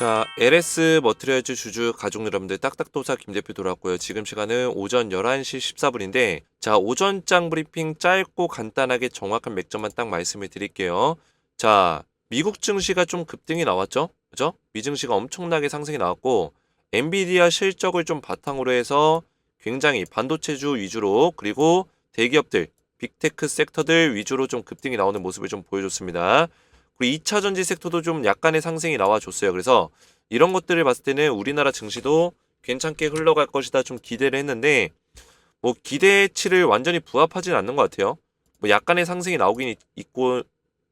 자, LS 머트리얼즈 주주 가족 여러분들 딱딱도사 김 대표 돌아왔고요. 지금 시간은 오전 11시 14분인데 자, 오전장 브리핑 짧고 간단하게 정확한 맥점만 딱 말씀을 드릴게요. 자, 미국 증시가 좀 급등이 나왔죠? 그죠? 미증시가 엄청나게 상승이 나왔고 엔비디아 실적을 좀 바탕으로 해서 굉장히 반도체주 위주로 그리고 대기업들, 빅테크 섹터들 위주로 좀 급등이 나오는 모습을 좀 보여줬습니다. 그리고 2차 전지 섹터도 좀 약간의 상승이 나와줬어요. 그래서 이런 것들을 봤을 때는 우리나라 증시도 괜찮게 흘러갈 것이다 좀 기대를 했는데 뭐 기대치를 완전히 부합하진 않는 것 같아요. 뭐 약간의 상승이 나오긴 있- 있고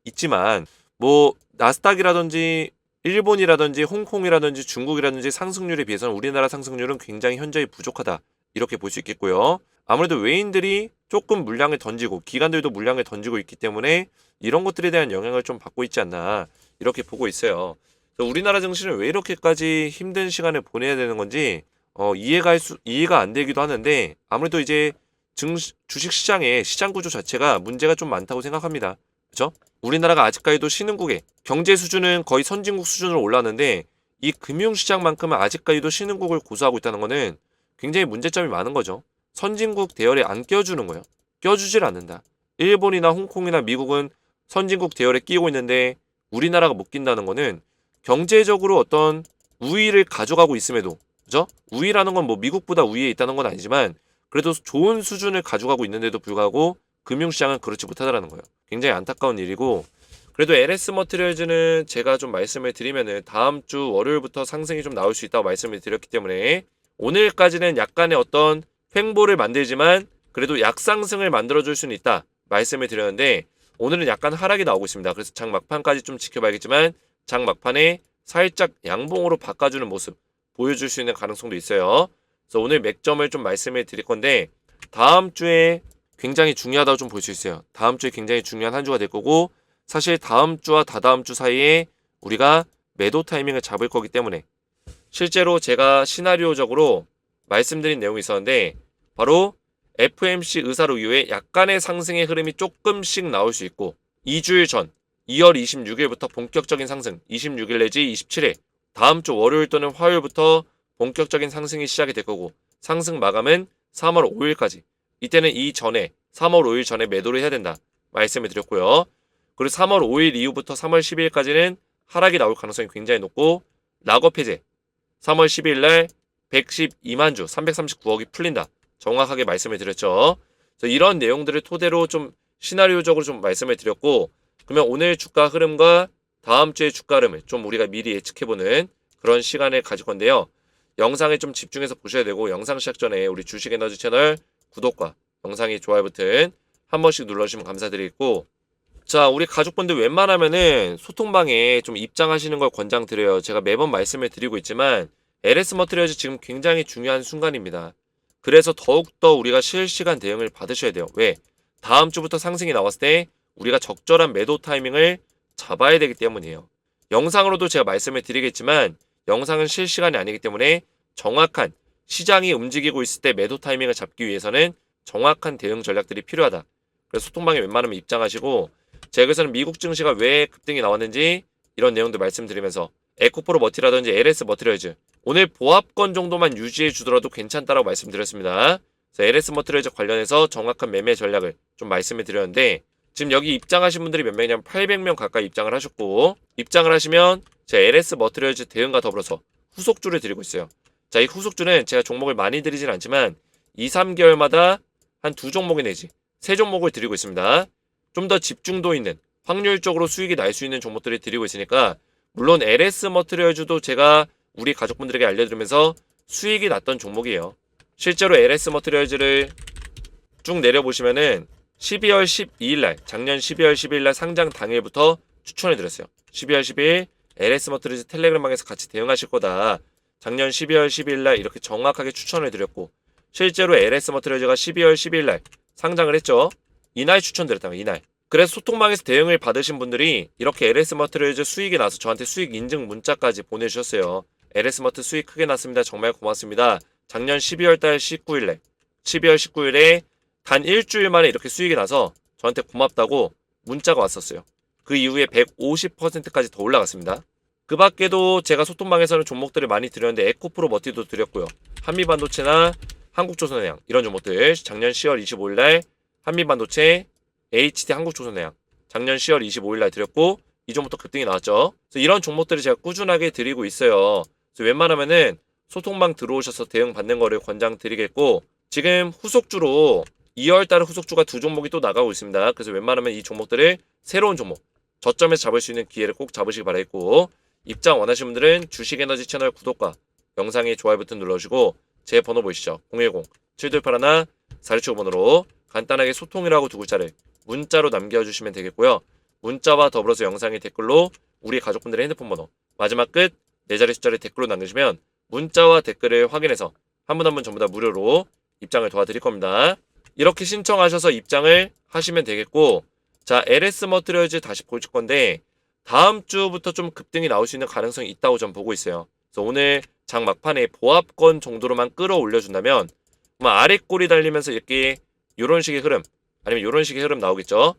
있지만 뭐 나스닥이라든지 일본이라든지 홍콩이라든지 중국이라든지 상승률에 비해서는 우리나라 상승률은 굉장히 현저히 부족하다 이렇게 볼 수 있겠고요. 아무래도 외인들이 조금 물량을 던지고 기관들도 물량을 던지고 있기 때문에 이런 것들에 대한 영향을 좀 받고 있지 않나 이렇게 보고 있어요. 우리나라 증시는 왜 이렇게까지 힘든 시간을 보내야 되는 건지 어, 이해가 할 수, 이해가 안 되기도 하는데 아무래도 이제 증 주식 시장의 시장 구조 자체가 문제가 좀 많다고 생각합니다. 그렇죠? 우리나라가 아직까지도 신흥국에 경제 수준은 거의 선진국 수준으로 올랐는데 이 금융 시장만큼은 아직까지도 신흥국을 고수하고 있다는 거는 굉장히 문제점이 많은 거죠. 선진국 대열에 안 껴주는 거예요. 껴주질 않는다. 일본이나 홍콩이나 미국은 선진국 대열에 끼고 있는데 우리나라가 못 낀다는 거는 경제적으로 어떤 우위를 가져가고 있음에도 그죠? 우위라는 건 뭐 미국보다 우위에 있다는 건 아니지만 그래도 좋은 수준을 가져가고 있는데도 불구하고 금융시장은 그렇지 못하다라는 거예요. 굉장히 안타까운 일이고 그래도 LS 머트리얼즈는 제가 좀 말씀을 드리면은 다음 주 월요일부터 상승이 좀 나올 수 있다고 말씀을 드렸기 때문에 오늘까지는 약간의 어떤 횡보를 만들지만 그래도 약상승을 만들어줄 수는 있다 말씀을 드렸는데 오늘은 약간 하락이 나오고 있습니다. 그래서 장 막판까지 좀 지켜봐야겠지만 장 막판에 살짝 양봉으로 바꿔주는 모습 보여줄 수 있는 가능성도 있어요. 그래서 오늘 맥점을 좀 말씀을 드릴 건데 다음 주에 굉장히 중요하다고 좀 볼 수 있어요. 다음 주에 굉장히 중요한 한 주가 될 거고 사실 다음 주와 다다음 주 사이에 우리가 매도 타이밍을 잡을 거기 때문에 실제로 제가 시나리오적으로 말씀드린 내용이 있었는데 바로 FMC 의사로 이후에 약간의 상승의 흐름이 조금씩 나올 수 있고 2주일 전 2월 26일부터 본격적인 상승 26일 내지 27일 다음 주 월요일 또는 화요일부터 본격적인 상승이 시작이 될 거고 상승 마감은 3월 5일까지 이때는 이 전에 3월 5일 전에 매도를 해야 된다 말씀을 드렸고요. 그리고 3월 5일 이후부터 3월 12일까지는 하락이 나올 가능성이 굉장히 높고 락업 해제 3월 12일 날 112만 주 339억이 풀린다. 정확하게 말씀을 드렸죠. 이런 내용들을 토대로 좀 시나리오적으로 좀 말씀을 드렸고 그러면 오늘 주가 흐름과 다음 주의 주가 흐름을 좀 우리가 미리 예측해보는 그런 시간을 가질 건데요. 영상에 좀 집중해서 보셔야 되고 영상 시작 전에 우리 주식 에너지 채널 구독과 영상의 좋아요 버튼 한 번씩 눌러주시면 감사드리겠고 자 우리 가족분들 웬만하면은 소통방에 좀 입장하시는 걸 권장드려요. 제가 매번 말씀을 드리고 있지만 LS 머트리얼즈 지금 굉장히 중요한 순간입니다. 그래서 더욱더 우리가 실시간 대응을 받으셔야 돼요. 왜? 다음 주부터 상승이 나왔을 때 우리가 적절한 매도 타이밍을 잡아야 되기 때문이에요. 영상으로도 제가 말씀을 드리겠지만 영상은 실시간이 아니기 때문에 정확한 시장이 움직이고 있을 때 매도 타이밍을 잡기 위해서는 정확한 대응 전략들이 필요하다. 그래서 소통방에 웬만하면 입장하시고 제가 여기서는 미국 증시가 왜 급등이 나왔는지 이런 내용들 말씀드리면서 에코프로 머티라든지 LS 머티리얼즈 오늘 보합권 정도만 유지해 주더라도 괜찮다라고 말씀드렸습니다. 그래서 LS 머티리얼즈 관련해서 정확한 매매 전략을 좀 말씀을 드렸는데 지금 여기 입장하신 분들이 몇 명이냐면 800명 가까이 입장을 하셨고 입장을 하시면 제 LS 머티리얼즈 대응과 더불어서 후속주를 드리고 있어요. 자, 이 후속주는 제가 종목을 많이 드리진 않지만 2, 3개월마다 한 두 종목이 내지 세 종목을 드리고 있습니다. 좀 더 집중도 있는 확률적으로 수익이 날 수 있는 종목들을 드리고 있으니까 물론 LS 머트리얼즈도 제가 우리 가족분들에게 알려드리면서 수익이 났던 종목이에요. 실제로 LS 머트리얼즈를 쭉 내려보시면은 12월 12일 날 작년 12월 12일 날 상장 당일부터 추천해 드렸어요. 12월 12일 LS 머트리얼즈 텔레그램방에서 같이 대응하실 거다. 작년 12월 12일 날 이렇게 정확하게 추천을 드렸고 실제로 LS 머트리얼즈가 12월 12일 날 상장을 했죠. 이날 추천드렸다고 이날. 그래서 소통방에서 대응을 받으신 분들이 이렇게 LS 머트리얼즈 수익이 나서 저한테 수익 인증 문자까지 보내주셨어요. LS 머트 수익 크게 났습니다. 정말 고맙습니다. 작년 12월 달 19일에 12월 19일에 단 일주일 만에 이렇게 수익이 나서 저한테 고맙다고 문자가 왔었어요. 그 이후에 150%까지 더 올라갔습니다. 그 밖에도 제가 소통방에서는 종목들을 많이 드렸는데 에코프로 머티도 드렸고요. 한미반도체나 한국조선해양 이런 종목들 작년 10월 25일 날 한미반도체, HT 한국조선해양 작년 10월 25일 날 드렸고 이 종목도 급등이 나왔죠. 그래서 이런 종목들을 제가 꾸준하게 드리고 있어요. 웬만하면은 소통방 들어오셔서 대응 받는 거를 권장드리겠고 지금 후속주로 2월 달에 후속주가 두 종목이 또 나가고 있습니다. 그래서 웬만하면 이 종목들을 새로운 종목 저점에서 잡을 수 있는 기회를 꼭 잡으시기 바라겠고 입장 원하시는 분들은 주식에너지 채널 구독과 영상에 좋아요 버튼 눌러주시고 제 번호 보이시죠? 010-7281 467번으로 간단하게 소통이라고 두 글자를 문자로 남겨주시면 되겠고요. 문자와 더불어서 영상의 댓글로 우리 가족분들의 핸드폰 번호 마지막 끝 네 자리 숫자를 댓글로 남겨주시면 문자와 댓글을 확인해서 한 분 한 분 전부 다 무료로 입장을 도와드릴 겁니다. 이렇게 신청하셔서 입장을 하시면 되겠고 자 LS 머트리얼즈 다시 보실 건데 다음 주부터 좀 급등이 나올 수 있는 가능성이 있다고 전 보고 있어요. 그래서 오늘 장 막판에 보합권 정도로만 끌어올려 준다면 뭐 아래 꼬리 달리면서 이렇게 이런 식의 흐름 아니면 이런 식의 흐름 나오겠죠.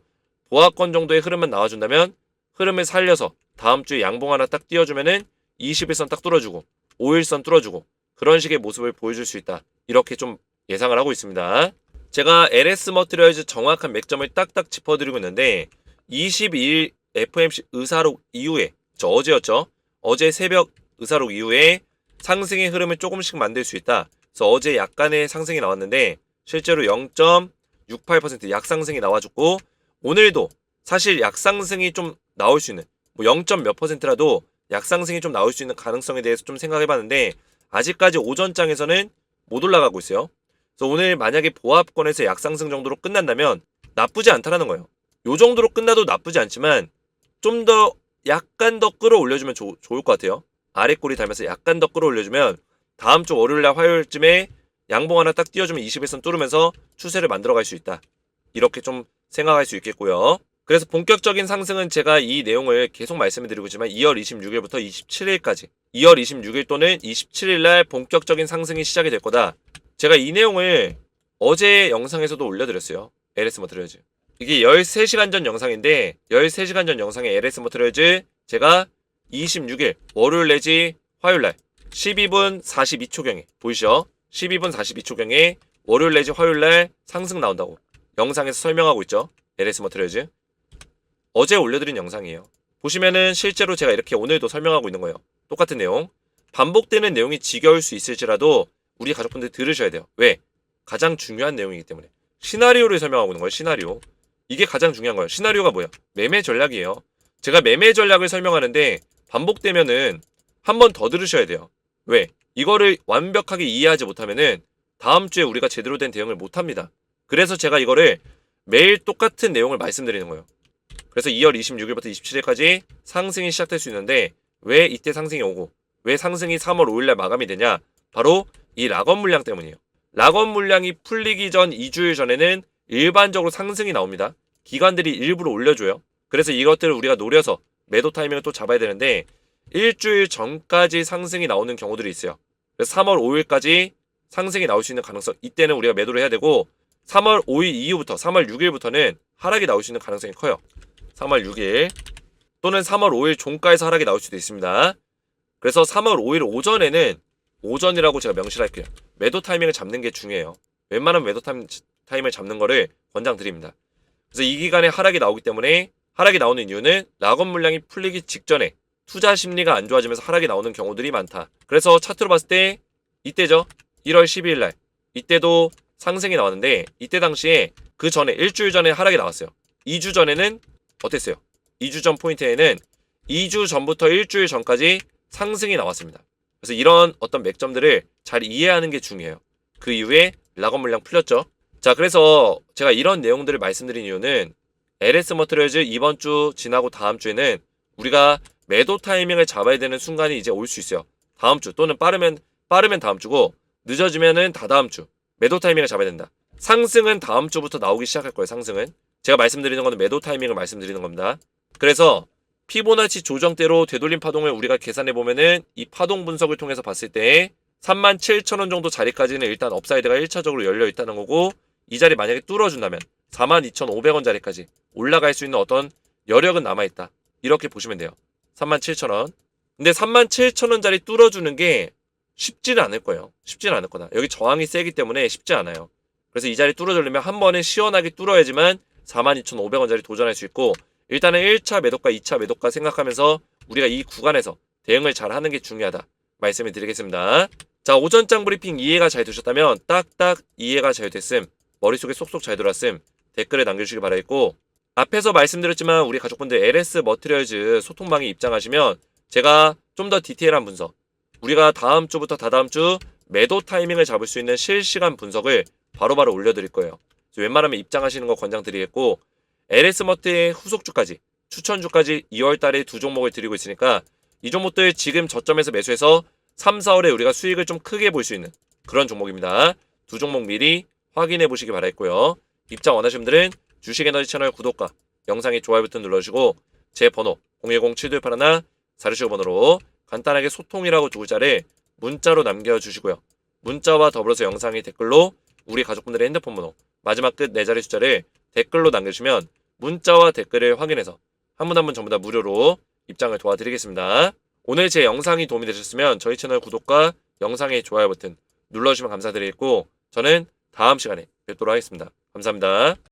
보합권 정도의 흐름만 나와준다면 흐름을 살려서 다음 주에 양봉 하나 딱 띄워주면은 21선 딱 뚫어주고 5일선 뚫어주고 그런 식의 모습을 보여줄 수 있다. 이렇게 좀 예상을 하고 있습니다. 제가 LS 머트리얼즈 정확한 맥점을 딱딱 짚어드리고 있는데 22일 FMC 의사록 이후에 저 어제였죠. 어제 새벽 의사록 이후에 상승의 흐름을 조금씩 만들 수 있다. 그래서 어제 약간의 상승이 나왔는데 실제로 0.68% 약상승이 나와줬고 오늘도 사실 약상승이 좀 나올 수 있는 뭐 0. 몇 퍼센트라도 약상승이 좀 나올 수 있는 가능성에 대해서 좀 생각해봤는데 아직까지 오전장에서는 못 올라가고 있어요. 그래서 오늘 만약에 보합권에서 약상승 정도로 끝난다면 나쁘지 않다라는 거예요. 요 정도로 끝나도 나쁘지 않지만 좀 더 약간 더 끌어올려주면 좋- 좋을 것 같아요. 아래 꼬리 달면서 약간 더 끌어올려주면 다음 주 월요일날 화요일쯤에 양봉 하나 딱 띄워주면 21선 뚫으면서 추세를 만들어갈 수 있다. 이렇게 좀 생각할 수 있겠고요. 그래서 본격적인 상승은 제가 이 내용을 계속 말씀을 드리고 있지만 2월 26일부터 27일까지 2월 26일 또는 27일 날 본격적인 상승이 시작이 될 거다. 제가 이 내용을 어제 영상에서도 올려드렸어요. LS 머트리얼즈. 이게 13시간 전 영상인데 13시간 전 영상에 LS 머트리얼즈 제가 26일 월요일 내지 화요일 날 12분 42초경에 보이시죠? 12분 42초경에 월요일 내지 화요일 날 상승 나온다고 영상에서 설명하고 있죠. LS 머트리얼즈. 어제 올려드린 영상이에요. 보시면은 실제로 제가 이렇게 오늘도 설명하고 있는 거예요. 똑같은 내용. 반복되는 내용이 지겨울 수 있을지라도 우리 가족분들 들으셔야 돼요. 왜? 가장 중요한 내용이기 때문에. 시나리오를 설명하고 있는 거예요. 시나리오. 이게 가장 중요한 거예요. 시나리오가 뭐야? 매매 전략이에요. 제가 매매 전략을 설명하는데 반복되면은 한 번 더 들으셔야 돼요. 왜? 이거를 완벽하게 이해하지 못하면은 다음 주에 우리가 제대로 된 대응을 못 합니다. 그래서 제가 이거를 매일 똑같은 내용을 말씀드리는 거예요. 그래서 2월 26일부터 27일까지 상승이 시작될 수 있는데 왜 이때 상승이 오고 왜 상승이 3월 5일날 마감이 되냐? 바로 이 락업 물량 때문이에요. 락업 물량이 풀리기 전 2주일 전에는 일반적으로 상승이 나옵니다. 기관들이 일부러 올려줘요. 그래서 이것들을 우리가 노려서 매도 타이밍을 또 잡아야 되는데 일주일 전까지 상승이 나오는 경우들이 있어요. 그래서 3월 5일까지 상승이 나올 수 있는 가능성 이때는 우리가 매도를 해야 되고 3월 5일 이후부터 3월 6일부터는 하락이 나올 수 있는 가능성이 커요. 3월 6일 또는 3월 5일 종가에서 하락이 나올 수도 있습니다. 그래서 3월 5일 오전에는 오전이라고 제가 명시할게요. 매도 타이밍을 잡는 게 중요해요. 웬만하면 매도 타임, 타임을 잡는 거를 권장드립니다. 그래서 이 기간에 하락이 나오기 때문에 하락이 나오는 이유는 락업 물량이 풀리기 직전에 투자 심리가 안 좋아지면서 하락이 나오는 경우들이 많다. 그래서 차트로 봤을 때 이때죠. 1월 12일 날 이때도 상승이 나왔는데 이때 당시에 그 전에 일주일 전에 하락이 나왔어요. 2주 전에는 어땠어요? 2주 전 포인트에는 2주 전부터 일주일 전까지 상승이 나왔습니다. 그래서 이런 어떤 맥점들을 잘 이해하는 게 중요해요. 그 이후에 락업 물량 풀렸죠. 자, 그래서 제가 이런 내용들을 말씀드린 이유는 LS 머트리얼즈 이번 주 지나고 다음 주에는 우리가 매도 타이밍을 잡아야 되는 순간이 이제 올 수 있어요. 다음 주 또는 빠르면 빠르면 다음 주고 늦어지면은 다다음 주 매도 타이밍을 잡아야 된다. 상승은 다음 주부터 나오기 시작할 거예요. 상승은 제가 말씀드리는 거는 매도 타이밍을 말씀드리는 겁니다. 그래서 피보나치 조정대로 되돌림 파동을 우리가 계산해 보면은 이 파동 분석을 통해서 봤을 때 37,000원 정도 자리까지는 일단 업사이드가 1차적으로 열려 있다는 거고 이 자리 만약에 뚫어준다면 42,500원 자리까지 올라갈 수 있는 어떤 여력은 남아 있다. 이렇게 보시면 돼요. 37,000원. 근데 37,000원짜리 뚫어주는 게 쉽지는 않을 거예요. 쉽지는 않을 거다. 여기 저항이 세기 때문에 쉽지 않아요. 그래서 이 자리 뚫어주려면 한 번에 시원하게 뚫어야지만 42,500원짜리 도전할 수 있고 일단은 1차 매도가, 2차 매도가 생각하면서 우리가 이 구간에서 대응을 잘 하는 게 중요하다. 말씀을 드리겠습니다. 자, 오전장 브리핑 이해가 잘 되셨다면 딱딱 이해가 잘 됐음. 머릿속에 쏙쏙 잘 들어왔음. 댓글에 남겨주시기 바라겠고 앞에서 말씀드렸지만 우리 가족분들 LS 머트리얼즈 소통방에 입장하시면 제가 좀 더 디테일한 분석 우리가 다음 주부터 다다음 주 매도 타이밍을 잡을 수 있는 실시간 분석을 바로바로 올려드릴 거예요. 웬만하면 입장하시는 거 권장드리겠고 LS 머트의 후속주까지 추천주까지 2월 달에 두 종목을 드리고 있으니까 이 종목들 지금 저점에서 매수해서 3, 4월에 우리가 수익을 좀 크게 볼 수 있는 그런 종목입니다. 두 종목 미리 확인해 보시기 바라겠고요. 입장 원하시는 분들은 주식에너지 채널 구독과 영상의 좋아요 버튼 눌러주시고 제 번호 010-7281 사르시오 번호로 간단하게 소통이라고 두 글자를 문자로 남겨주시고요. 문자와 더불어서 영상의 댓글로 우리 가족분들의 핸드폰 번호 마지막 끝 네 자리 숫자를 댓글로 남겨주시면 문자와 댓글을 확인해서 한 분 한 분 전부 다 무료로 입장을 도와드리겠습니다. 오늘 제 영상이 도움이 되셨으면 저희 채널 구독과 영상의 좋아요 버튼 눌러주시면 감사드리겠고 저는 다음 시간에 뵙도록 하겠습니다. 감사합니다.